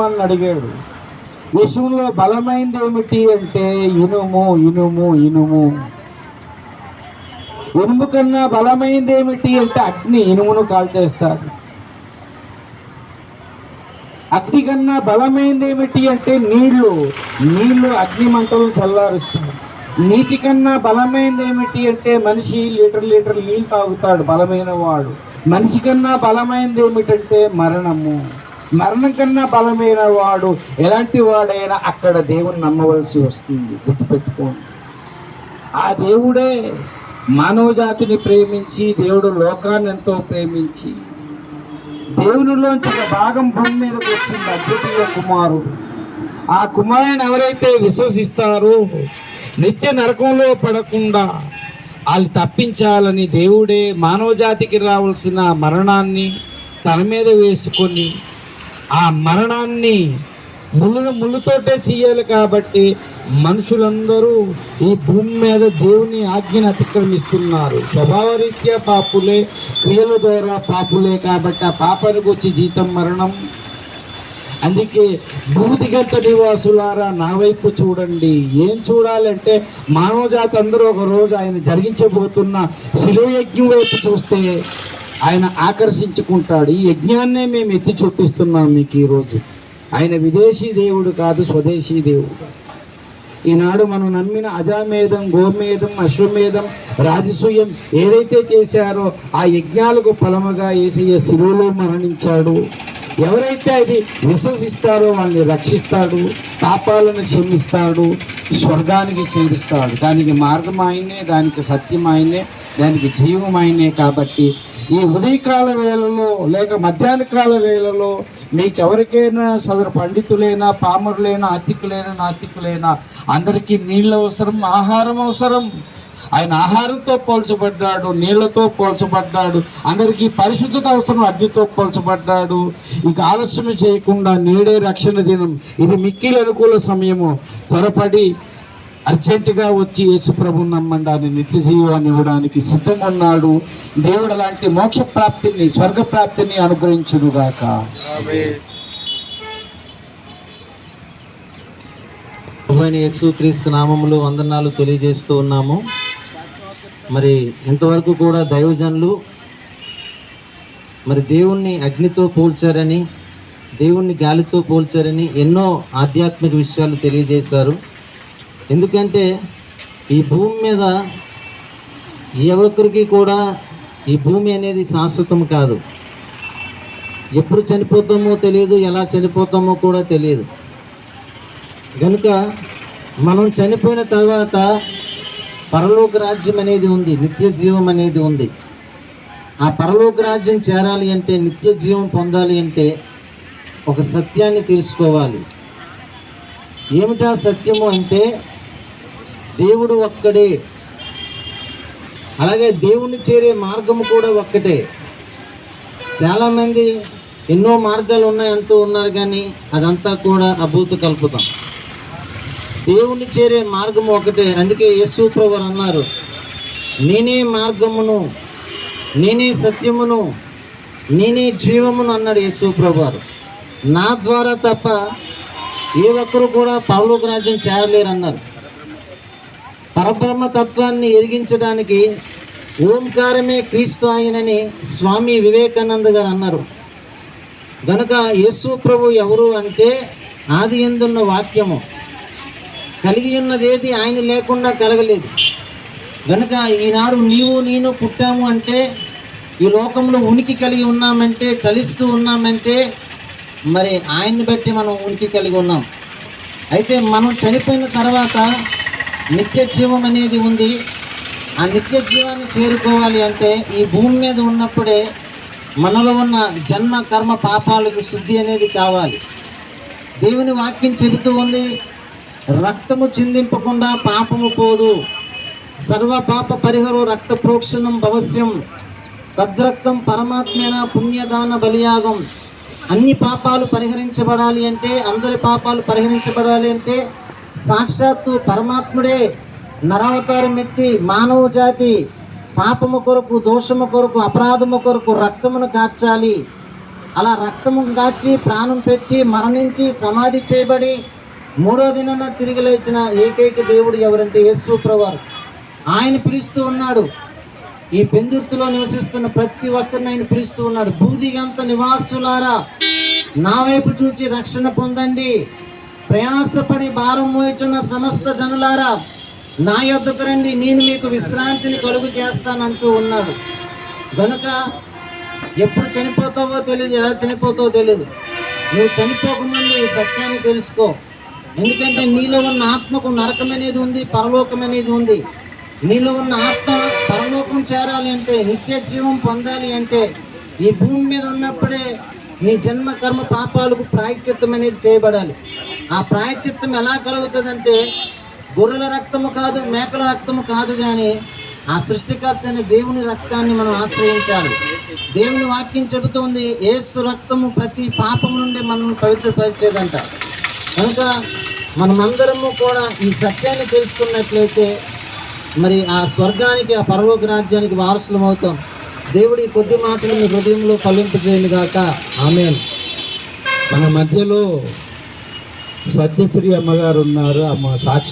అని అడిగాడు. విషయంలో బలమైంది ఏమిటి అంటే ఇనుము ఇనుము ఇనుము. ఇనుము కన్నా బలమైంది ఏమిటి అంటే అగ్ని ఇనుమును కాల్చేస్తారు అగ్ని కన్నా బలమైంది ఏమిటి అంటే నీళ్ళు. నీళ్ళు అగ్ని మంటలను చల్లారుస్తాయి. నీటి కన్నా బలమైనది ఏమిటి అంటే మనిషి లీటర్ లీటర్ నీళ్ళు తాగుతాడు బలమైన వాడు. మనిషి కన్నా బలమైనది ఏమిటంటే మరణము. మరణం కన్నా బలమైన వాడు ఎలాంటి వాడైనా అక్కడ దేవుని నమ్మవలసి వస్తుంది. గుర్తుపెట్టుకోండి. ఆ దేవుడే మానవజాతిని ప్రేమించి దేవుడు లోకాన్ని ఎంతో ప్రేమించి దేవునిలోంచి ఒక భాగం భూమి మీదకి వచ్చింది అద్వితీయ కుమారుడు. ఆ కుమారుని ఎవరైతే విశ్వసిస్తారో నిత్య నరకంలో పడకుండా వాళ్ళు తప్పించాలని దేవుడే మానవజాతికి రావాల్సిన మరణాన్ని తన మీద వేసుకొని ఆ మరణాన్ని ముళ్ళు ముళ్ళుతోటే చేయాలి కాబట్టి మనుషులందరూ ఈ భూమి మీద దేవుని ఆజ్ఞను అతిక్రమిస్తున్నారు. స్వభావరీత్యా పాపులే క్రియల ద్వారా పాపులే కాబట్టి ఆ పాపానికి వచ్చి జీతం మరణం. అందుకే భూదిగంత నివాసులారా నా వైపు చూడండి. ఏం చూడాలంటే మానవజాతి అందరూ ఒక రోజు ఆయన జరిగించబోతున్న శిలయజ్ఞం వైపు చూస్తే ఆయన ఆకర్షించుకుంటాడు. ఈ యజ్ఞాన్నే మేము ఎత్తి చూపిస్తున్నాం మీకు ఈరోజు ఆయన విదేశీ దేవుడు కాదు స్వదేశీ దేవుడు. ఈనాడు మనం నమ్మిన అజామేధం గోమేధం అశ్వమేధం రాజసూయం ఏదైతే చేశారో ఆ యజ్ఞాలకు ఫలముగా ఏసయ్య శిలువలో మరణించాడు. ఎవరైతే అది విశ్వసిస్తారో వాళ్ళని రక్షిస్తాడు పాపాలను క్షమిస్తాడు స్వర్గానికి చేరుస్తాడు. దానికి మార్గం ఆయనే దానికి సత్యం ఆయనే దానికి జీవం ఆయనే కాబట్టి ఈ ఉదయకాల వేళలో లేక మధ్యాహ్న కాల వేళలో మీకు ఎవరికైనా సదరు పండితులైనా పామరులైనా ఆస్తికులైనా నాస్తికులైనా అందరికీ నీళ్ళు అవసరం ఆహారం అవసరం. ఆయన ఆహారంతో పోల్చబడ్డాడు నీళ్ళతో పోల్చబడ్డాడు అందరికీ పరిశుద్ధత అవసరం అగ్నితో పోల్చబడ్డాడు. ఇక ఆలస్యం చేయకుండా నేడే రక్షణ దినం. ఇది మిక్కిలి అనుకూల సమయము. త్వరపడి అర్జెంటుగా వచ్చి యేసుప్రభు నమ్మండి ఆయన నిత్య జీవాన్ని ఇవ్వడానికి సిద్ధంగా ఉన్నాడు దేవుడు అలాంటి మోక్ష ప్రాప్తిని స్వర్గ ప్రాప్తిని అనుగ్రహించునుగాక. యేసు యేసుక్రీస్తు నామములు వందనాలు తెలియజేస్తూ ఉన్నాము. మరి ఇంతవరకు కూడా దైవజనులు మరి దేవుణ్ణి అగ్నితో పోల్చారని దేవుణ్ణి గాలితో పోల్చారని ఎన్నో ఆధ్యాత్మిక విషయాలు తెలియజేశారు. ఎందుకంటే ఈ భూమి మీద ఎవరికి కూడా ఈ భూమి అనేది శాశ్వతం కాదు. ఎప్పుడు చనిపోతామో తెలియదు ఎలా చనిపోతామో కూడా తెలియదు. కనుక మనం చనిపోయిన తర్వాత పరలోక రాజ్యం అనేది ఉంది నిత్య జీవం అనేది ఉంది. ఆ పరలోక రాజ్యం చేరాలి అంటే నిత్య జీవం పొందాలి అంటే ఒక సత్యాన్ని తెలుసుకోవాలి. ఏమిటా సత్యము అంటే దేవుడు ఒక్కడే. అలాగే దేవుణ్ణి చేరే మార్గము కూడా ఒక్కటే. చాలామంది ఎన్నో మార్గాలు ఉన్నాయంటూ ఉన్నారు కానీ అదంతా కూడా అభూత కల్పుతాం. దేవుణ్ణి చేరే మార్గం ఒకటే. అందుకే యేసు ప్రభువు అన్నారు నేనే మార్గమును నేనే సత్యమును నేనే జీవమును అన్నాడు యేసు ప్రభువారు నా ద్వారా తప్ప ఏ ఒక్కరు కూడా పరలోక రాజ్యం చేరలేరు అన్నారు పరబ్రహ్మ తత్వాన్ని ఎరిగించడానికి ఓంకారమే క్రీస్తు ఆయనని స్వామి వివేకానంద గారు అన్నారు. గనుక యేసు ప్రభు ఎవరు అంటే ఆది ఎందున్న వాక్యము. కలిగి ఉన్నదేది ఆయన లేకుండా కలగలేదు. గనుక ఈనాడు నీవు నేను పుట్టాము అంటే ఈ లోకంలో ఉనికి కలిగి ఉన్నామంటే చలిస్తూ ఉన్నామంటే మరి ఆయన్ని బట్టి మనం ఉనికి కలిగి ఉన్నాం. అయితే మనం చనిపోయిన తర్వాత నిత్య జీవం అనేది ఉంది. ఆ నిత్య జీవాన్ని చేరుకోవాలి అంటే ఈ భూమి మీద ఉన్నప్పుడే మనలో ఉన్న జన్మ కర్మ పాపాలకు శుద్ధి అనేది కావాలి. దేవుని వాక్యం చెబుతూ ఉంది రక్తము చిందింపకుండా పాపము పోదు. సర్వ పాప పరిహరు రక్త ప్రోక్షణం భవస్యం. తద్రక్తం పరమాత్మేన పుణ్యదాన బలియాగం. అన్ని పాపాలు పరిహరించబడాలి అంటే అందరి పాపాలు పరిహరించబడాలి అంటే సాక్షాత్తు పరమాత్ముడే నరావతారం ఎత్తి మానవ జాతి పాపము కొరకు దోషము కొరకు అపరాధము కొరకు రక్తమును కార్చాలి. అలా రక్తము కాచి ప్రాణం పెట్టి మరణించి సమాధి చేయబడి మూడో దినాన తిరిగి లేచిన ఏకైక దేవుడు ఎవరంటే యేసు ప్రభువారు. ఆయన పిలుస్తూ ఉన్నాడు. ఈ పెందుర్తిలో నివసిస్తున్న ప్రతి ఒక్కరిని ఆయన పిలుస్తూ ఉన్నాడు. బూదిగంత నివాసులారా నా వైపు చూచి రక్షణ పొందండి. ప్రయాసపడి భారం మోయిచున్న సమస్త జనులారా నా యొద్దకు రండి నేను మీకు విశ్రాంతిని కలుగు చేస్తానంటూ ఉన్నాడు. గనుక ఎప్పుడు చనిపోతావో తెలియదు ఎలా చనిపోతావో తెలియదు నువ్వు చనిపోకముందు ఈ సత్యాన్ని తెలుసుకో. ఎందుకంటే నీలో ఉన్న ఆత్మకు నరకం అనేది ఉంది పరలోకం అనేది ఉంది. నీలో ఉన్న ఆత్మ పరలోకం చేరాలి అంటే నిత్య జీవం పొందాలి అంటే ఈ భూమి మీద ఉన్నప్పుడే నీ జన్మ కర్మ పాపాలకు ప్రాయచిత్తం అనేది చేయబడాలి. ఆ ప్రాయశ్చిత్తం ఎలా కలుగుతుందంటే గొర్రెల రక్తము కాదు మేకల రక్తము కాదు కానీ ఆ సృష్టికర్త అయిన దేవుని రక్తాన్ని మనం ఆశ్రయించాలి. దేవుని వాక్యం చెబుతుంది ఏసు రక్తము ప్రతి పాపము నుండి మనల్ని పవిత్రపరిచేదంట. కనుక మనమందరము కూడా ఈ సత్యాన్ని తెలుసుకున్నట్లయితే మరి ఆ స్వర్గానికి ఆ పరలోక రాజ్యానికి వారసులం అవుతాం. దేవుడి కొద్ది మాటలు మీ హృదయంలో ఫలింపజేయను గాక ఆమె మన మధ్యలో సత్యశ్రీ అమ్మగారు ఉన్నారు. అమ్మ సాక్షి